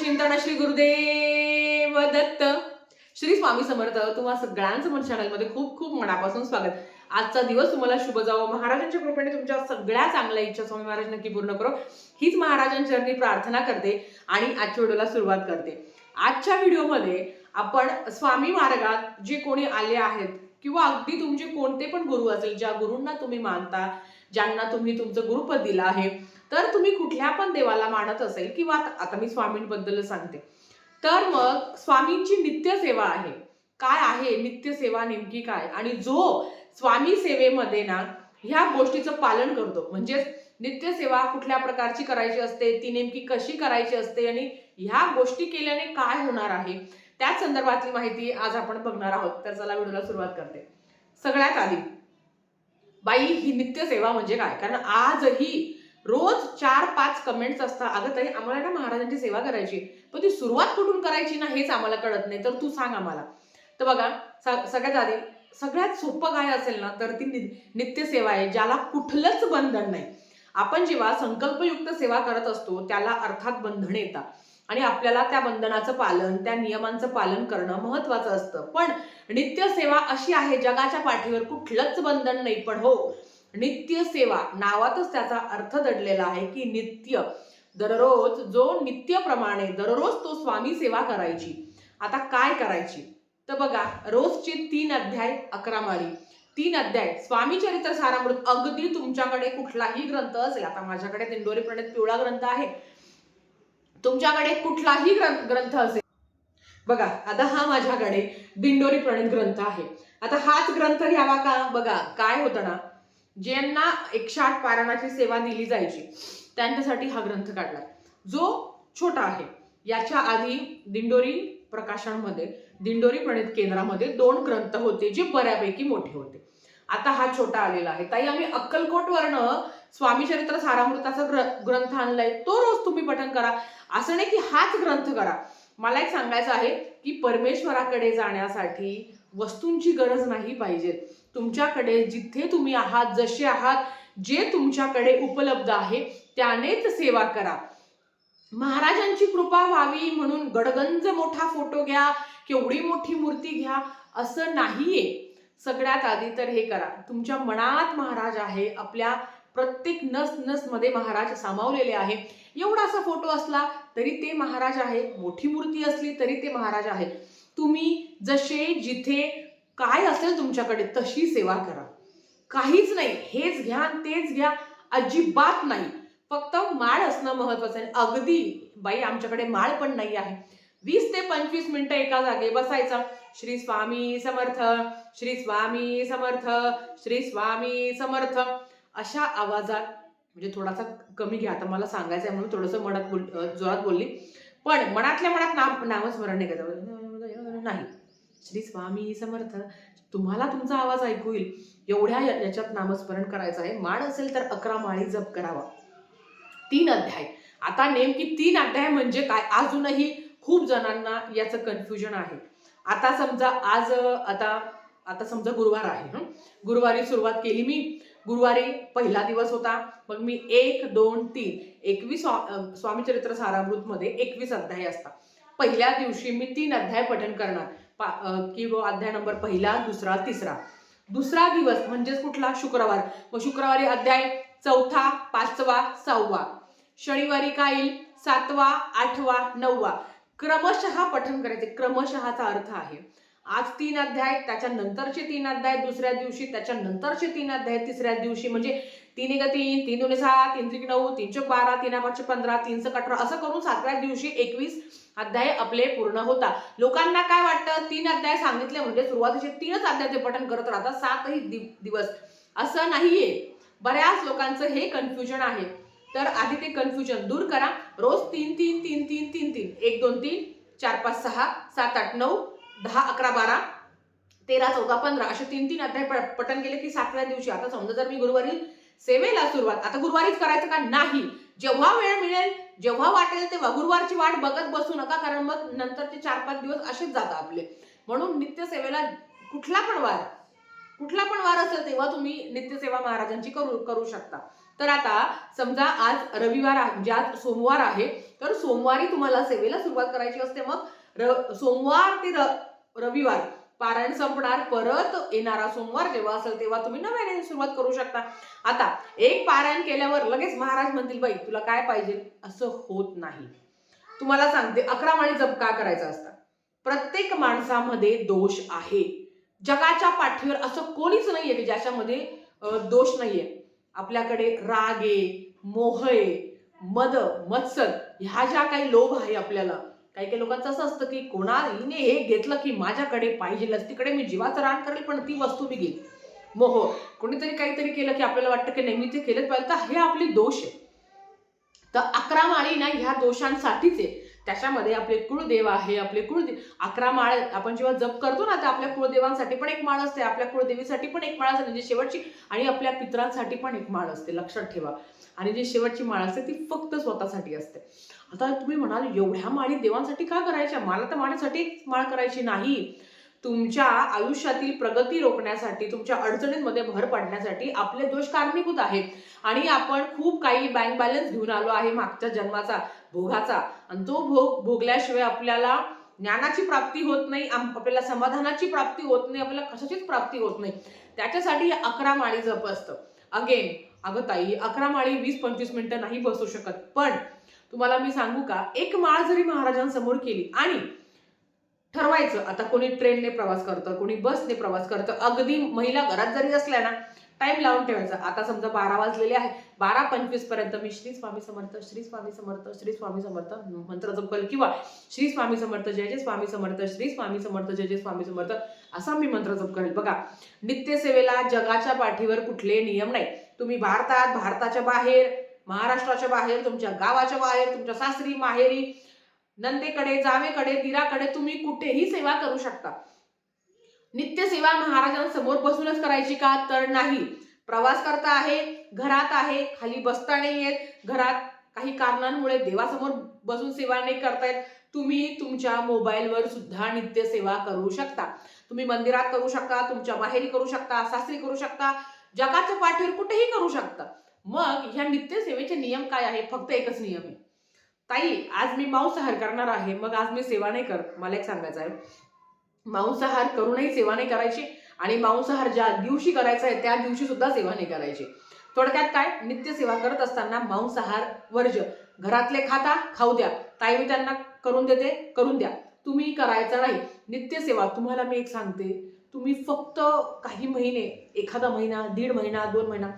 चिंतन श्री गुरुदेव दत्त श्री स्वामी समर्थ तुम्हा सगळ्यांचं मन चॅनलमध्ये खूप खूप मनापासून स्वागत आजचा दिवस तुम्हाला शुभ जावो महाराजांच्या कृपेने तुमच्या सगळ्या चांगल्या इच्छा स्वामी महाराज नक्की पूर्ण करो हीच महाराजांची प्रार्थना करते आणि आजच्या व्हिडिओला सुरुवात करते आजच्या व्हिडिओमध्ये आपण स्वामी मार्गात जे कोणी आले आहेत किंवा अगदी तुमचे कोणते पण गुरु असेल ज्या गुरूंना तुम्ही मानता ज्यांना तुम्ही तुमचं गुरुपद दिलं आहे तर तुम्ही कुठल्या पण देवाला मानत असेल किंवा आता मी स्वामींबद्दल सांगते. तर मग स्वामींची नित्य सेवा आहे. काय आहे नित्य सेवा नेमकी काय? आणि जो स्वामी सेवेमध्ये ना ह्या गोष्टीचं पालन करतो. म्हणजेच नित्य सेवा कुठल्या प्रकारची करायची असते ती नेमकी कशी करायची असते आणि ह्या गोष्टी केल्याने काय होणार आहे त्याच संदर्भातली माहिती आज आपण बघणार आहोत. तर चला व्हिडिओला सुरुवात करते. सगळ्यात आधी बाई ही नित्य सेवा म्हणजे काय? कारण आजही रोज चार पाच कमेंट्स असतात. अगं तरी आम्हाला ना महाराजांची सेवा करायची पण ती सुरुवात कुठून करायची ना हेच आम्हाला कळत नाही. तर तू सांग आम्हाला. तर बघा सगळ्यात आधी सगळ्यात सोपं काय असेल ना तर ती नि- नित्य सेवा आहे ज्याला कुठलंच बंधन नाही. आपण जेव्हा संकल्पयुक्त सेवा करत असतो त्याला अर्थात बंधन येतात आणि आपल्याला त्या बंधनाचं पालन त्या नियमांचं पालन करणं महत्वाचं असतं. पण नित्य सेवा अशी आहे जगाच्या पाठीवर कुठलंच बंधन नाही पण हो नित्य सेवा नावातच त्याचा अर्थ दडलेला आहे की नित्य. दररोज जो नित्यप्रमाणे दररोज तो स्वामी सेवा करायची. आता काय करायची? तर बघा रोजचे तीन अध्याय अकरा माळी. तीन अध्याय. स्वामी चरित्र सारामृत अगदी तुमच्याकडे कुठलाही ग्रंथ असेल आता माझ्याकडे दिंडोरी प्रणित पिवळा ग्रंथ आहे तुमच्याकडे कुठलाही ग्रंथ असेल. बघा आता हा माझ्याकडे दिंडोरी प्रणित ग्रंथ आहे. आता हाच ग्रंथ घ्यावा का? बघा काय होतं ना ज्यांना एकशे आठ पारायणाची सेवा दिली जायची त्यांच्यासाठी हा ग्रंथ काढला. जो छोटा आहे याच्या आधी दिंडोरी प्रकाशनमध्ये दिंडोरी प्रणित केंद्रामध्ये दोन ग्रंथ होते जे बऱ्यापैकी मोठे होते. आता हा छोटा आलेला आहे. ताई आम्ही अक्कलकोटवरनं स्वामी चरित्र सारामृताचा ग्र ग्रंथ आणलाय. तो रोज तुम्ही पठन करा. असं नाही की हाच ग्रंथ करा. मला एक सांगायचं आहे की परमेश्वराकडे जाण्यासाठी वस्तूंची गरज नाही पाहिजे. तुमच्याकडे जिथे तुम्ही आहात जसे आहात जे तुमच्याकडे उपलब्ध आहे त्यानेच सेवा करा. महाराजांची कृपा व्हावी म्हणून गडगंज मोठा फोटो घ्या केवढी मोठी मूर्ती घ्या असं नाहीये. सगळ्यात आधी तर हे करा. तुमच्या मनात महाराज आहे आपल्या प्रत्येक नस नसमध्ये महाराज सामावलेले आहे. एवढा असा फोटो असला तरी ते महाराज आहे. मोठी मूर्ती असली तरी ते महाराज आहे. तुम्ही जसे जिथे काय असेल तुमच्याकडे तशी सेवा करा. काहीच नाही. हेच घ्या तेच घ्या. अजिबात नाही. फक्त माळ असणं महत्वाचं आहे. अगदी बाई आमच्याकडे माळ पण नाही आहे. वीस ते पंचवीस मिनिटं एका जागे बसायचा. श्री स्वामी समर्थ श्री स्वामी समर्थ श्री स्वामी समर्थ. अशा आवाजात म्हणजे थोडासा कमी घ्या आता मला सांगायचं आहे म्हणून थोडंसं मनात बोल जोरात बोलली. पण मनातल्या मनात नाम नामस्मरण नाही करायचं. नाही. श्री स्वामी समर्थ तुम्हाला तुमचा आवाज ऐकू येईल. एवढ्या याच्यात नामस्मरण करायचं आहे. माळ असेल तर अकरा माळी जप करावा. तीन अध्याय. आता नेमकी तीन अध्याय म्हणजे काय? अजूनही खूप जणांना याचं कन्फ्युजन आहे. आता समजा आज आता आता समजा गुरुवार आहे गुरुवारी सुरुवात केली मी. गुरुवारी पहिला दिवस होता. मग मी एक दोन तीन एकवीस स्वा- अं, स्वामीचरित्र सारामृतमध्ये एकवीस अध्याय असतात पहिल्या दिवशी मी तीन अध्याय पठण करणार. की अध्याय नंबर पहिला दुसरा तिसरा. दुसरा दिवस म्हणजेच कुठला? शुक्रवार. मग शुक्रवारी अध्याय चौथा पाचवा सहावा. शनिवारी काय येईल? सातवा आठवा नववा. क्रमशः पठन करायचे. क्रमशःचा अर्थ आहे. आज तीन अध्याय त्याच्या नंतरचे तीन अध्याय दुसऱ्या दिवशी त्याच्या नंतरचे तीन अध्याय तिसऱ्या दिवशी. म्हणजे तीन एक तीन तीन दोन सहा तीन त्रिक नऊ तीन चौक बारा तीन पाचशे पंधरा तीनशे अठरा. असं करून सातव्या दिवशी एकवीस अध्याय आपले पूर्ण होता. लोकांना काय वाटतं? तीन अध्याय सांगितले म्हणजे सुरुवातीचे तीनच अध्याय ते पठन करत राहतात. सातही दिवस. असं नाहीये. बऱ्याच लोकांचं हे कन्फ्युजन आहे. तर आधी ते कन्फ्युजन दूर करा. रोज तीन तीन तीन तीन तीन तीन. एक दोन तीन चार पाच सहा सात आठ नऊ दहा अकरा बारा तेरा चौदा पंधरा असे तीन तीन अध्याय पटन गेले की सातव्या दिवशी. आता समजा जर मी गुरुवारी सेवेला सुरुवात आता गुरुवारीच करायचं का? नाही. जेव्हा वेळ मिळेल जेव्हा वाटेल तेव्हा गुरुवारची वाट बघत बसू नका कारण मग नंतरचे चार पाच दिवस असेच जातात आपले. म्हणून नित्य सेवेला कुठला पण वार कुठला पण वार असेल तेव्हा तुम्ही नित्यसेवा महाराजांची करू करू शकता. तर आता समजा आज रविवार आहे म्हणजे आज सोमवार आहे तर सोमवारी तुम्हाला सेवेला सुरुवात करायची असते मग. र सोमवार ते र रविवार. पारायण संपणार परत येणारा सोमवार जेव्हा असेल तेव्हा तुम्ही नव्याने सुरुवात करू शकता. आता एक पारायण केल्यावर लगेच महाराज म्हणतील बाई तुला काय पाहिजे? असं होत नाही. तुम्हाला सांगते अकरा माळी जप का करायचा असतात प्रत्येक माणसामध्ये दोष आहे. जगाच्या पाठीवर असं कोणीच नाहीये की ज्याच्यामध्ये दोष नाहीये. आपल्याकडे राग आहे मोह आहे मद मत्सर ह्या ज्या काही लोभ आहे आपल्याला काही काही लोकांचं असं असतं की कोणा हिने हे घेतलं की माझ्याकडे पाहिजेलच तिकडे मी जीवाचं रान करेल पण ती वस्तू मी घेईल मोह कोणीतरी काहीतरी केलं की आपल्याला वाटतं की नेहमी ते केलंच पाहिजे. तर हे आपले दोष आहे तर अकरा माळी ना ह्या दोषांसाठीच आहे. त्याच्यामध्ये आपले कुळदेव आहे आपले कुळदेव अकरा माळ आपण जेव्हा जप करतो ना तर आपल्या कुळदेवांसाठी पण एक माळ असते आपल्या कुळदेवीसाठी पण एक माळ असते म्हणजे शेवटची आणि आपल्या पित्रांसाठी पण एक माळ असते लक्षात ठेवा. आणि जी शेवटची माळ असते ती फक्त स्वतःसाठी असते. आता तुम्ही म्हणाल एवढ्या माळी देवांसाठी का करायच्या? मला तर माळीसाठी माळ करायची नाही. तुमच्या आयुष्यातील प्रगती रोखण्यासाठी तुमच्या अडचणींमध्ये भर पडण्यासाठी आपले दोष कारणीभूत आहेत. आणि आपण खूप काही बँक बॅलन्स घेऊन आलो आहे मागच्या जन्माचा. भोगाचा. आणि तो भोग भोगल्याशिवाय आपल्याला ज्ञानाची प्राप्ती होत नाही आपल्याला समाधानाची प्राप्ती होत नाही आपल्याला कशाचीच प्राप्ती होत नाही. त्याच्यासाठी हे अकरा माळी जप असतं. अगेन अगं ताई अकरा माळी वीस पंचवीस मिनिटं नाही बसू शकत. पण तुम्हाला मी सांगू का? एक माळ जरी महाराजांसमोर केली आणि ठरवायचं आता कोणी ट्रेनने प्रवास करतं कोणी बसने प्रवास करतं अगदी महिला घरात जरी असल्या ना टाइम लावून ठेवायचा. आता समजा बारा वाजलेले आहे बारा पंचवीसपर्यंत मी श्री स्वामी समर्थ श्री स्वामी समर्थ श्री स्वामी समर्थ मंत्र जपल किंवा श्री स्वामी समर्थ जय जय स्वामी समर्थ श्री स्वामी समर्थ जय जय स्वामी समर्थ असा मी मंत्र जप करेल बघा नित्यसेवेला जगाच्या पाठीवर कुठले नियम नाही. तुम्ही भारतात भारताच्या बाहेर महाराष्ट्राच्या बाहेर तुमच्या गावाच्या बाहेर तुमच्या सासरी माहेरी नंदेकडे जावेकडे दिराकडे तुम्ही कुठेही सेवा करू शकता. नित्य सेवा महाराजांसमोर बसूनच करायची का? तर नाही. प्रवास करता आहे घरात आहे खाली बसता नाही येत. घरात काही कारणांमुळे देवासमोर बसून सेवा नाही करतायत तुम्ही तुमच्या मोबाईलवर सुद्धा नित्य सेवा करू शकता. तुम्ही मंदिरात करू शकता तुमच्या माहेरी करू शकता सासरी करू शकता जगाच्या पाठीवर कुठेही करू शकता. मग ह्या नित्य सेवेचे नियम काय आहे फक्त एकच नियम आहे. ताई आज मी मांसाहार करणार आहे. मग आज मी सेवा नाही करत. मला एक सांगायचं आहे. मांसाहार करूनही सेवा नाही करायची आणि मांसाहार ज्या दिवशी करायचा आहे त्या दिवशी सुद्धा सेवा नाही करायची. थोडक्यात काय? नित्य सेवा करत असताना मांसाहार वर्ज. घरातले खाता खाऊ द्या. ताई मी त्यांना करून देते करून द्या. तुम्ही करायचा नाही. नित्य सेवा. तुम्हाला मी एक सांगते. तुम्ही फक्त काही महिने एखादा महिना दीड महिना दोन महिना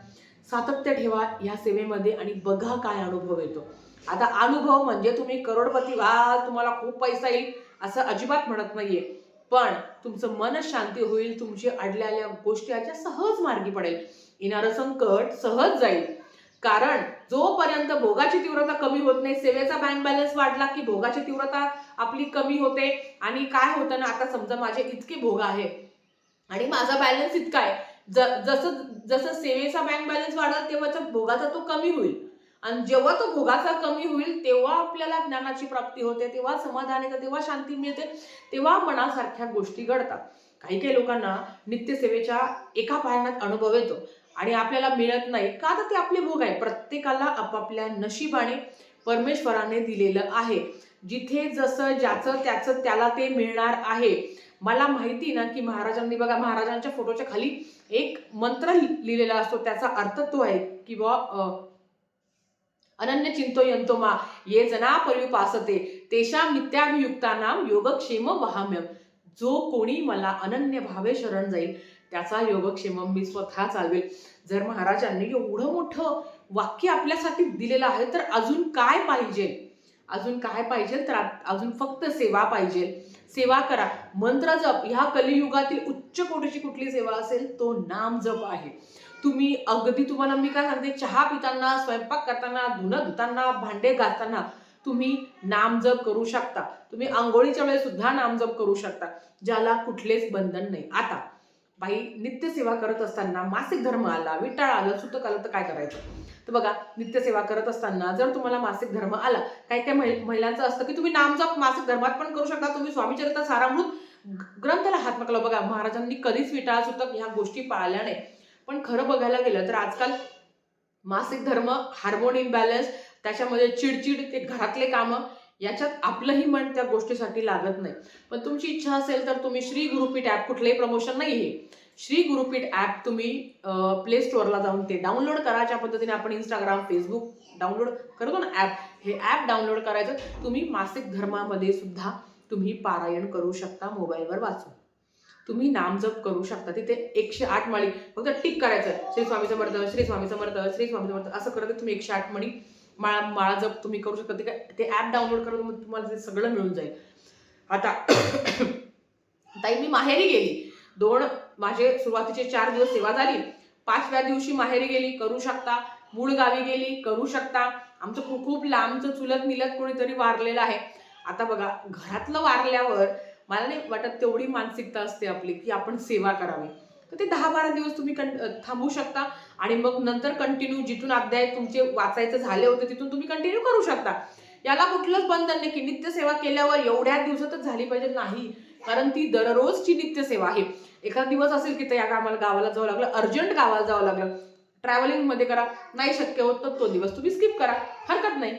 सातत्य ठेवा या सेवेमध्ये आणि बघा काय अनुभव येतो. आता अनुभव म्हणजे तुम्ही करोडपती व्हाल तुम्हाला खूप पैसा येईल असं अजिबात म्हणत नाहीये. पण तुमचं मन शांती होईल तुमची अडलेल्या गोष्टी याच्या सहज मार्गी पडेल. येणारं संकट सहज जाईल. कारण जोपर्यंत भोगाची तीव्रता कमी होत नाही सेवेचा बँक बॅलन्स वाढला की भोगाची तीव्रता आपली कमी होते. आणि काय होतं ना आता समजा माझे इतके भोग आहे आणि माझा बॅलन्स इतका आहे. जसं जसं सेवेचा बँक बॅलन्स वाढला तेव्हाचा भोगाचा तो कमी होईल. आणि जेव्हा तो भोगाचा कमी होईल तेव्हा आपल्याला ज्ञानाची प्राप्ती होते तेव्हा समाधान येतं तेव्हा शांती मिळते तेव्हा मनासारख्या गोष्टी घडतात. काही काही लोकांना नित्यसेवेच्या एका पायानात अनुभव येतो आणि आपल्याला मिळत नाही. का तर ते आपले भोग आहे. प्रत्येकाला आपापल्या नशिबाने परमेश्वराने दिलेलं आहे. जिथे जसं ज्याचं त्याचं त्याला ते मिळणार आहे. मला माहिती ना की महाराजांनी बघा महाराजांच्या फोटोच्या खाली एक मंत्र लिहिलेला असतो. त्याचा अर्थ तो आहे की बा अनन्य चिंतो ये जना परिपासते तेषा नित्याभियुक्तानाम योगक्षेम वहाम्यम. जो कोणी मला अनन्य भावे शरण जाईल त्याचा योगक्षेम मी स्वतः चालवेल. जर महाराजांनी एवढं मोठं वाक्य आपल्यासाठी दिलेलं आहे तर अजून काय पाहिजे? अजून काय पाहिजे? तर अजून फक्त सेवा पाहिजे. सेवा करा. मंत्र जप. ह्या कलियुगातील उच्च कोटीची कुठली सेवा असेल? तो नाम जप आहे. तुम्ही अगदी तुम्हाला मी काय सांगते चहा पिताना स्वयंपाक करताना धुणं धुताना भांडे घासताना तुम्ही नामजप करू शकता. तुम्ही आंघोळीच्या वेळेस सुद्धा नामजप करू शकता ज्याला कुठलेच बंधन नाही. आता बाई नित्यसेवा करत असताना मासिक धर्म आला विटाळ आलं सुतक आलं तर काय करायचं? तर बघा नित्यसेवा करत असताना जर तुम्हाला मासिक धर्म आला काही त्या महि- महिलांचं असतं की तुम्ही नामजप मासिक धर्मात पण करू शकता तुम्ही स्वामीचरित्र सारामृत ग्रंथाला हात नकला बघा महाराजांनी कधीच विटाळ सुतक ह्या गोष्टी पाळल्या नाही पण खरं बघायला गेलं तर आजकाल मासिक धर्म हार्मोन इम्बॅलन्स त्याच्यामध्ये चिडचिड ते घरातले कामं याच्यात आपलंही मन त्या गोष्टीसाठी लागत नाही. पण तुमची इच्छा असेल तर तुम्ही श्री गुरुपीठ ॲप कुठलंही प्रमोशन नाही हे श्री गुरुपीठ ॲप तुम्ही प्ले स्टोअरला जाऊन ते डाउनलोड करा ज्या पद्धतीने आपण इंस्टाग्राम फेसबुक डाउनलोड करतो ना ॲप हे ॲप डाउनलोड करायचं. तुम्ही मासिक धर्मामध्ये सुद्धा तुम्ही पारायण करू शकता मोबाईलवर वाचून. तुम्ही नामजप करू शकता. तिथे एकशे आठ माळी फक्त टिक करायचं. श्री स्वामी समर्थ श्री स्वामी समर्थ श्री स्वामी समर्थ असं करत तुम्ही एकशे आठ मळी माळा माळा जप तुम्ही करू शकता. ते ते ॲप डाउनलोड करून तुम्हाला ते सगळं मिळून जाईल. आता ताई मी माहेरी गेली. दोन माझे सुरुवातीचे चार दिवस सेवा झाली. पाचव्या दिवशी माहेरी गेली करू शकता. मूळ गावी गेली करू शकता. आमचं खूप खूप लांबचं चुलत मिलत कोणीतरी वारलेलं आहे. आता बघा घरातलं वारल्यावर मला नाही वाटत तेवढी मानसिकता असते आपली की आपण सेवा करावी. तर ते दहा बारा दिवस तुम्ही कं थांबू शकता आणि मग नंतर कंटिन्यू जिथून अध्याय तुमचे वाचायचे झाले होते तिथून तुम्ही कंटिन्यू करू शकता. याला कुठलंच बंधन नाही की नित्यसेवा केल्यावर एवढ्या दिवसातच झाली पाहिजे? नाही. कारण ती दररोजची नित्यसेवा आहे. एखादा दिवस असेल की त्या आम्हाला गावाला जावं लागलं अर्जंट गावाला जावं लागलं ट्रॅव्हलिंगमध्ये करा नाही शक्य होत तर तो दिवस तुम्ही स्किप करा. हरकत नाही.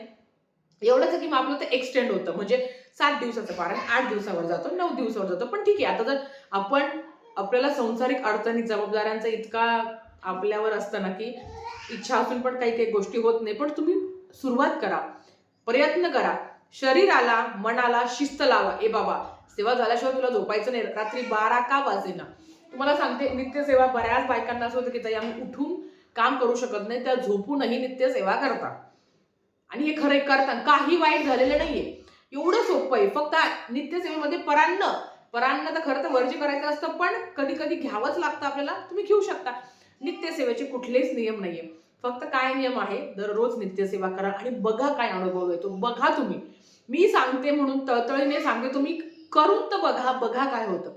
एवढंच की मग आपलं ते एक्सटेंड होतं. म्हणजे सात दिवसाचं कारण आठ दिवसावर जातो नऊ दिवसावर जातो. पण ठीक आहे आता जर आपण आपल्याला संसारिक अडचणी जबाबदाऱ्यांचा इतका आपल्यावर असतं ना की इच्छा असून पण काही काही गोष्टी होत नाही पण तुम्ही सुरुवात करा प्रयत्न करा. शरीराला मनाला शिस्त लावा. ए बाबा सेवा झाल्याशिवाय तुला झोपायचं नाही रात्री बारा का वाजेना? तुम्हाला सांगते नित्यसेवा बऱ्याच बायकांना असं होतं की ताई आम्ही उठून काम करू शकत नाही त्या झोपूनही नित्यसेवा करता आणि हे खरे करता काही वाईट झालेलं नाहीये. एवढं सोपं आहे. फक्त नित्यसेवेमध्ये परान्न. परान्न तर खरं तर वर्जी करायचं असतं पण कधी कधी घ्यावंच लागतं आपल्याला. तुम्ही घेऊ शकता. नित्यसेवेचे कुठलेच नियम नाहीये. फक्त काय नियम आहे? दररोज नित्यसेवा करा आणि बघा काय अनुभव येतो. बघा तुम्ही. मी सांगते म्हणून तळतळीने सांगते तुम्ही करून तर बघा बघा काय होतं.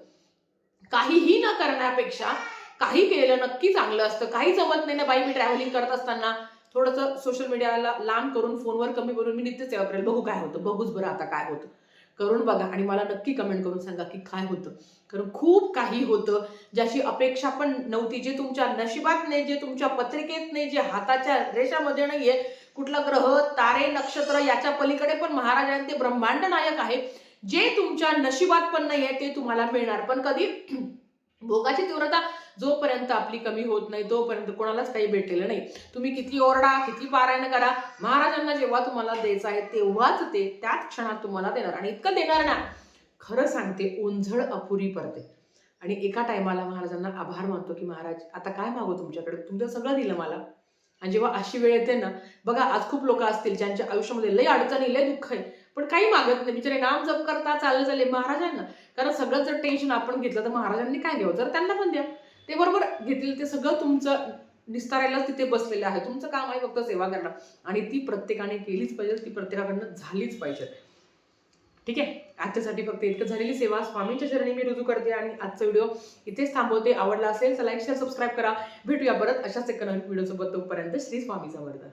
काहीही न करण्यापेक्षा काही केलेलं नक्की चांगलं असतं. काही जमत नाही ना बाई मी ट्रॅव्हलिंग करत असताना. थोडंसं सोशल मीडियाला लांब करून फोनवर कमी करून मी नित्यसेवा करेल. बघू काय होतं. बघूच बरं आता काय होतं. करून बघा आणि मला नक्की कमेंट करून सांगा की काय होतं. कारण खूप काही होतं ज्याची अपेक्षा पण नव्हती. जे तुमच्या नशिबात नाही जे तुमच्या पत्रिकेत नाही जे हाताच्या रेषामध्ये नाहीये कुठला ग्रह तारे नक्षत्र याच्या पलीकडे पण महाराजांचे ब्रह्मांड नायक आहे जे तुमच्या नशिबात पण नाहीये ते तुम्हाला मिळणार. पण कधी? भोगाची तीव्रता जोपर्यंत आपली कमी होत नाही तोपर्यंत कोणालाच काही भेटलेलं नाही. तुम्ही किती ओरडा किती पारायण करा महाराजांना जेव्हा तुम्हाला द्यायचं आहे तेव्हाच ते त्याच क्षणात तुम्हाला देणार. आणि इतकं देणार ना खरं सांगते ओंझळ अपुरी पडते. आणि एका टायमाला महाराजांना आभार मानतो की महाराज आता काय मागू तुमच्याकडे? तुमचं सगळं दिलं मला. आणि जेव्हा अशी वेळ येते ना बघा आज खूप लोक असतील ज्यांच्या आयुष्यामध्ये लय अडचणी लय दुःख आहे. पण काही मागत नाही. बिचारे नाम जप करता चालले चालले महाराजांना. कारण सगळं जर टेन्शन आपण घेतलं तर महाराजांनी काय घ्यावं? जर त्यांना पण द्या. ते बरोबर घेतील. ते सगळं तुमचं निस्तारायलाच तिथे बसलेलं आहे. तुमचं काम आहे फक्त सेवा करणं. आणि ती प्रत्येकाने केलीच पाहिजे. ती प्रत्येकाकडनं झालीच पाहिजे. ठीक आहे? आजच्यासाठी फक्त इतकं झालेली सेवा. स्वामींच्या चरणी मी रुजू करते आणि आजचा व्हिडिओ इथेच थांबवते. आवडला असेल तर लाईक शेअर सबस्क्राईब करा. भेटूया परत अशाच एका नवीन व्हिडिओसोबत तोपर्यंत श्री स्वामी समर्थ.